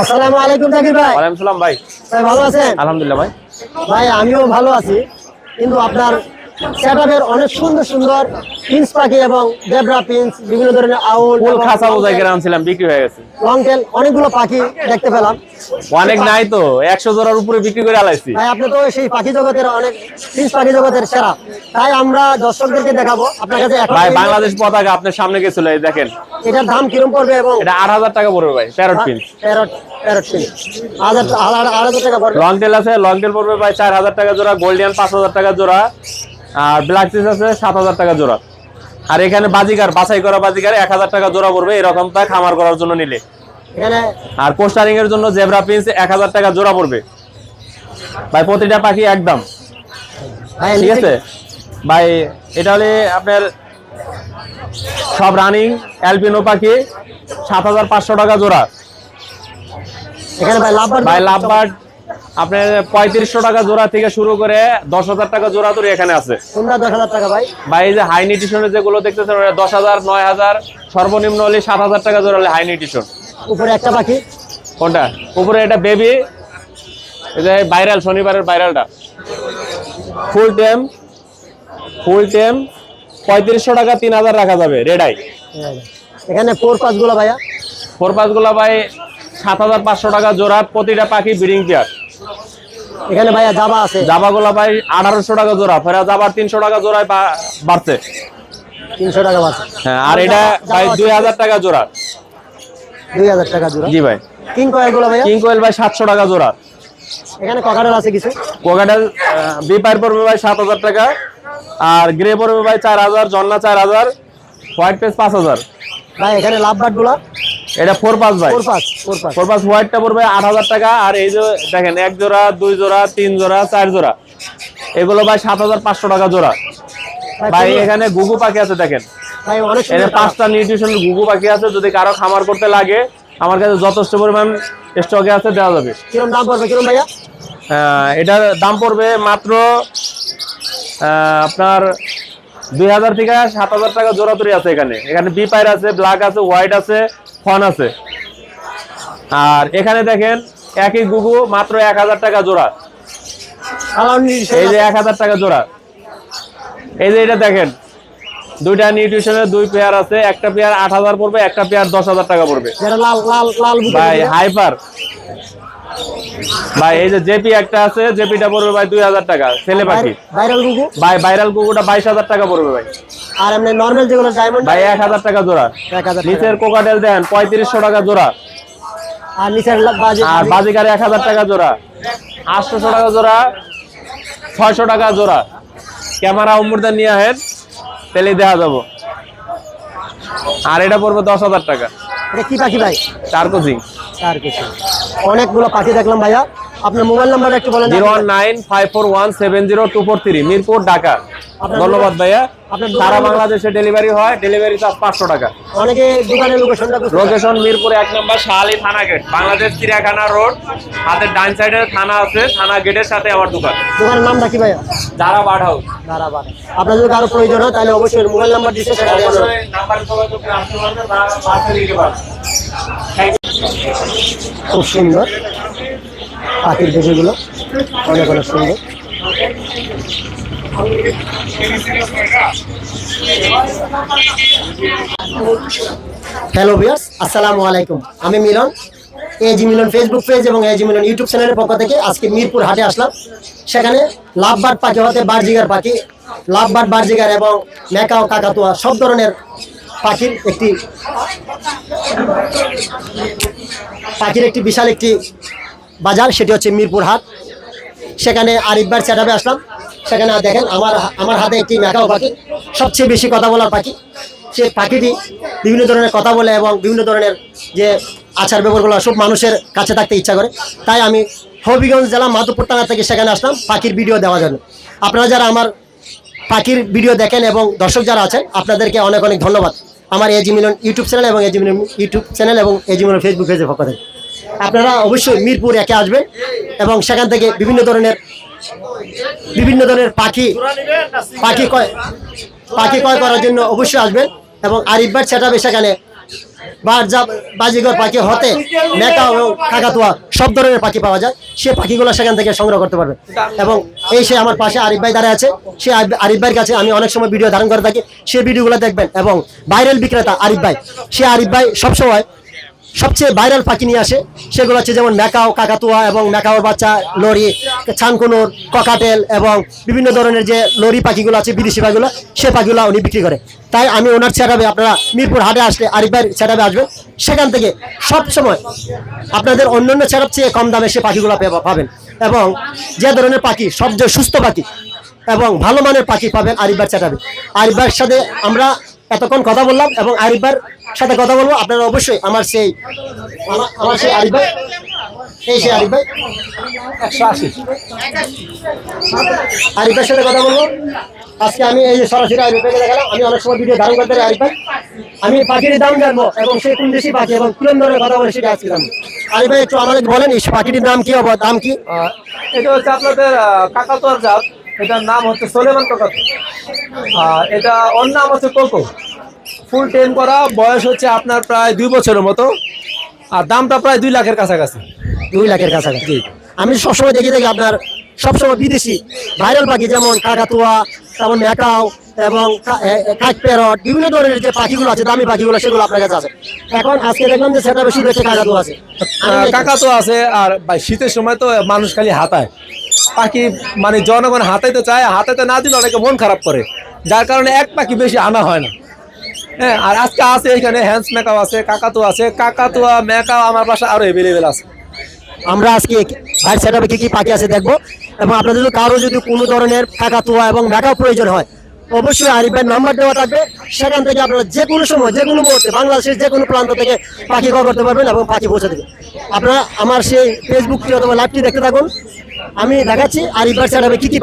আসসালামু আলাইকুম ভাই। ভাই। ভাই ভালো আছেন? আলহামদুলিল্লাহ ভাই। ভাই আমিও ভালো আছি। কিন্তু আপনার সেটআপের অনেক সুন্দর সুন্দর পাখি এবং বিভিন্ন ধরনের আউল ফুল খাসা করে আনছিলাম বিক্রি হয়ে গেছে। লং টেল অনেকগুলো পাখি দেখতে পেলাম। অনেক নাই তো 100 জোড়ার উপরে বিক্রি করে আলাইছি। ভাই আপনি তো সেই পাখি জগতের অনেক পিন্স পাখি জগতের সেরা তাই আমরা দর্শকদেরকে দেখাবো। আপনার কাছে ভাই বাংলাদেশ পতাকা আপনার সামনে গেছিল এই দেখেন। এটার দাম কীরকম পড়বে এবং এটা 8000 টাকা পড়বে ভাই 13 পিন্স 13 লং টেল আছে লং টেল পড়বে ভাই চার হাজার টাকা জোড়া গোল্ডিয়ান পাঁচ হাজার টাকা জোড়া আর ব্ল্যাক চিজ আছে সাত হাজার টাকা জোড়া। আর এখানে বাজিকার বাছাই করা বাজিকার এক হাজার টাকা জোড়া পড়বে এরকম তা খামার করার জন্য নিলে। আর কোস্টারিং এর জন্য জেব্রা পিন্স এক হাজার টাকা জোড়া পড়বে। ভাই প্রতিটা পাখি একদম। ভাই ঠিক আছে? ভাই এটা হলে আপনার সব রানিং অ্যালপিনো পাখি সাত হাজার পাঁচশো টাকা জোড়া। এখানে ভাই লাভ ভাই লাভবার্ড আপনার পঁয়ত্রিশশো টাকা জোড়া থেকে শুরু করে দশ হাজার টাকা জোড়া তো এখানে আছে। কোনটা দশ হাজার টাকা ভাই? ভাই এই যে হাই নিউট্রিশনের যেগুলো দেখতেছেন ওটা দশ হাজার নয় হাজার সর্বনিম্ন হলে সাত হাজার টাকা জোড়া হলে হাই নিউট্রিশন উপরে একটা পাখি কোনটা? উপরে এটা বেবি এই যে ভাইরাল শনিবারের ভাইরালটা ফুল টেম ফুল টেম পঁয়ত্রিশশো টাকা তিন হাজার রাখা যাবে রেডাই এখানে ফোর পাঁচগুলো ভাইয়া। ফোর পাঁচগুলা ভাই সাত হাজার পাঁচশো টাকা জোড়া প্রতিটা পাখি ব্রিডিং পেয়ার এখানে ভাইয়া জাবা আছে। জাবাগুলা ভাই আঠারোশো টাকা জোড়া ফেরা জাবার তিনশো টাকা জোড়ায় বাড়ছে। তিনশো টাকা আছে হ্যাঁ আর এটা ভাই দুই হাজার টাকা জোড়া। দুই হাজার টাকা জোড়া। জি ভাই। কিং কয়েলগুলো ভাইয়া? কিং কোয়েল ভাই সাতশো টাকা জোড়া। এখানে ককাটেল আছে কিছু? কোকাটেল বিপার পড়বে ভাই সাত হাজার টাকা আর গ্রে পড়বে ভাই চার হাজার জন্না চার হাজার হোয়াইট পেস পাঁচ হাজার। ভাই এখানে লাভ বাটগুলো এটা ফোর পাঁচ ভাই। ফোর পাঁচ হোয়াইটটা পড়বে আট হাজার টাকা আর এই যে দেখেন এক জোড়া দুই জোড়া তিন জোড়া চার জোড়া। এগুলো ভাই সাত হাজার পাঁচশো টাকা জোড়া। ভাই এখানে গুগু পাখি আছে দেখেন। এখানে পাঁচটা নিউট্রিশন গুগু পাখি আছে যদি কারও খামার করতে লাগে আমার কাছে যথেষ্ট পরিমাণ স্টকে আছে দেওয়া যাবে। কিরম দাম পড়বে কিরম ভাইয়া? আহ, এটার দাম পড়বে মাত্র আপনার দুই হাজার থেকে সাত হাজার টাকা জোড়া তৈরি আছে এখানে। এখানে বি পাইর আছে ব্ল্যাক আছে হোয়াইট আছে ফন আছে। আর এখানে দেখেন একই গুগু মাত্র এক হাজার টাকা জোড়া। এই যে এক হাজার টাকা জোড়া। এই যে এটা দেখেন দুইটা নিউট্রিশনের দুই পেয়ার আছে। একটা পেয়ার আট হাজার পড়বে একটা পেয়ার দশ হাজার টাকা পড়বে। ভাই হাইপার ভাই এই যে জেপি একটা আছে জেপিটা পড়বে ভাই দুই হাজার টাকা ছেলে পাখি। ভাইরাল গুগু ভাই ভাইরাল বাইশ হাজার টাকা পড়বে ভাই। আর এমনি নর্মাল যেগুলো ডায়মন্ড ভাই এক হাজার টাকা জোড়া। এক হাজার টাকা। নিচের কোকাটেল দেন পঁয়ত্রিশশো টাকা জোড়া। আর নিচের বাজে আর বাজিকারে এক হাজার টাকা জোড়া। আটশোশো টাকা জোড়া ছয়শো টাকা জোড়া। ক্যামেরা উমুরদান নিয়ে আহেন তাহলে দেখা যাব। আর এটা পড়বে দশ হাজার টাকা। এটা কি পাখি ভাই? চার কোচিং। আর কিছু অনেকগুলো পাখি দেখলাম ভাইয়া। আপনার মোবাইল নাম্বার একটু বলেন zero one nine five four one seven zero two four three Mirpur Dhaka. ধন্যবাদ ভাইয়া। আপনার সারা বাংলাদেশে ডেলিভারি হয় ডেলিভারি চার্জ পাঁচশো টাকা। অনেকে দোকানের লোকেশনটা লোকেশন মিরপুর এক নম্বর শাহালি থানা গেট বাংলাদেশ চিড়িয়াখানা রোড হাতের ডান সাইডে থানা আছে থানা গেটের সাথে আমার দোকান। দোকানের নামটা কি ভাইয়া? যারা বার্ড হাউস দাঁড়াবার আপনার যদি কারও প্রয়োজন হয় তাহলে অবশ্যই মোবাইল নাম্বার দিচ্ছে সেটা নাম্বার যোগাযোগ করে আসতে পারবে বা নিতে পারবে খুব সুন্দর। পাখির দেশগুলো অনেক অনেক সুন্দর। হ্যালো বিয়ার্স আসসালামু আলাইকুম। আমি Milon. AG Milon Facebook page এবং এজি মিলন ইউটিউব চ্যানেলের পক্ষ থেকে আজকে মিরপুর হাটে আসলাম। সেখানে লাভবার্ড পাখি হতে বারজিগার পাখি লাভবার্ড বারজিগার এবং মেকাও কাকাতুয়া সব ধরনের পাখির একটি পাখির একটি বিশাল একটি বাজার, সেটি হচ্ছে মিরপুর হাট। সেখানে আরিফবার সেটাপে আসলাম। সেখানে দেখেন, আমার আমার হাতে একটি মেকাও পাখি, সবচেয়ে বেশি কথা বলার পাখি। সে পাখিটি বিভিন্ন ধরনের কথা বলে এবং বিভিন্ন ধরনের যে আচার ব্যবহারগুলো সব মানুষের কাছে থাকতে ইচ্ছা করে। তাই আমি হবিগঞ্জ জেলা মাধবপুর থানা থেকে সেখানে আসলাম পাখির ভিডিও দেওয়ার জন্য। আপনারা যারা আমার পাখির ভিডিও দেখেন এবং দর্শক যারা আছেন, আপনাদেরকে অনেক অনেক ধন্যবাদ। আমার এজি মিলন ইউটিউব চ্যানেল এবং এজি মিলন ইউটিউব চ্যানেল এবং এজি মিলন ফেসবুক পেজের পক্ষ থেকে। আপনারা অবশ্যই মিরপুর একে আসবেন এবং সেখান থেকে বিভিন্ন ধরনের বিভিন্ন ধরনের পাখি পাখি কয় পাখি ক্রয় করার জন্য অবশ্যই আসবেন এবং আরিফবার সেটাবে সেখানে বারজা বাজিগর পাখি হতে, মেকা এবং কাকাতুয়া সব ধরনের পাখি পাওয়া যায়। সে পাখিগুলো সেখান থেকে সংগ্রহ করতে পারবে এবং এই সে আমার পাশে আরিফ ভাই দাঁড়িয়ে আছে। সে আরিফ ভাইয়ের কাছে আমি অনেক সময় ভিডিও ধারণ করে থাকি। সে ভিডিওগুলো দেখবেন এবং ভাইরাল বিক্রেতা আরিফ ভাই। সে আরিফ ভাই সবসময় সবচেয়ে ভাইরাল পাখি নিয়ে আসে, সেগুলো হচ্ছে যেমন ম্যাকাও, কাকাতুয়া এবং ম্যাকাওর বাচ্চা, লরি, ছানকুনুর, ককাটেল এবং বিভিন্ন ধরনের যে লরি পাখিগুলো আছে, বিদেশি পাখিগুলো, সে পাখিগুলো উনি বিক্রি করে। তাই আমি ওনার চেটাবে আপনারা মিরপুর হাটে আসলে আরিফ ভাইয়ের চেটাবে আসবেন। সেখান থেকে সব সময় আপনাদের অন্যান্য চেটার চেয়ে কম দামে সে পাখিগুলো পাবেন। এবং যে ধরনের পাখি, সবচেয়ে সুস্থ পাখি এবং ভালো মানের পাখি পাবেন আরিফবার চেটাবে আরিফবার সাথে আমরা এতক্ষণ কথা বললাম এবং আরিফবার সাথে কথা বলব। আপনারা অবশ্যই আমার সেই, আমার- সেই আরিফ ভাই এই সেই আরিফ ভাই একশো আশি। আরিফের সাথে কথা বলব। আজকে আমি এই সরাসরি আরিফ ভাইকে দেখালাম। আমি অনেক সময় ভিডিও ধারণ করতে পারি আরিফ ভাই আমি পাখির দাম জানব এবং সেই কোন দেশি পাখি এবং কিরম ধরনের কথা বলে সেটা আজকে জানব। আরিফ ভাই একটু আমাদের বলেন, এই পাখিটির নাম কি হবে দাম কি? এটা হচ্ছে আপনাদের কাকাতুয়ার জাত। এটার নাম হচ্ছে সোলেমান কাকাতু আর এটা ওর নাম হচ্ছে কোকো। ফুল টেম করা বয়স হচ্ছে আপনার প্রায় দুই বছরের মতো। আর দামটা প্রায় দুই লাখের কাছাকাছি। দুই লাখের কাছাকাছি। আমি সবসময় দেখি দেখি আপনার সবসময় বিদেশি ভাইরাল পাখি যেমন কাকাতুয়া তেমন ম্যাকাও এবং কাক প্যারট বিভিন্ন ধরনের যে পাখিগুলো আছে দামি পাখিগুলো সেগুলো আপনার কাছে আছে। এখন আজকে দেখলাম যে সেটা বেশি বেশি কাকাতুয়া আছে। কাকাতুয়া আছে আর শীতের সময় তো মানুষ খালি হাতায়। পাখি মানে জনগণ হাতাইতে চায়, হাতাইতে না দিলে অনেকে মন খারাপ করে। যার কারণে এক পাখি বেশি আনা হয় না। হ্যাঁ আর আজকে আছে এখানে, হ্যান্স মেকাও আছে কাকাতুয়া আছে, কাকাতুয়া মেকাও আমার পাশে আরও অ্যাভেলেবেল আছে। আমরা আজকে ফায়ার সেটাপে কী কী পাখি আছে দেখব? এবং আপনাদের কারও যদি কোনো ধরনের কাকাতুয়া এবং ম্যাকাও প্রয়োজন হয় অবশ্যই আরিফের নাম্বার দেওয়া থাকবে। সেখান থেকে আপনারা যে কোনো সময় যে কোনো মুহূর্তে বাংলাদেশের যে কোনো প্রান্ত থেকে পাখি কল করতে পারবেন এবং পাখি পৌঁছে দেবে। আপনারা আমার সেই ফেসবুক অথবা লাইভটি দেখতে থাকুন। আমি দেখাচ্ছি আরিফ ভাই আমি কি কি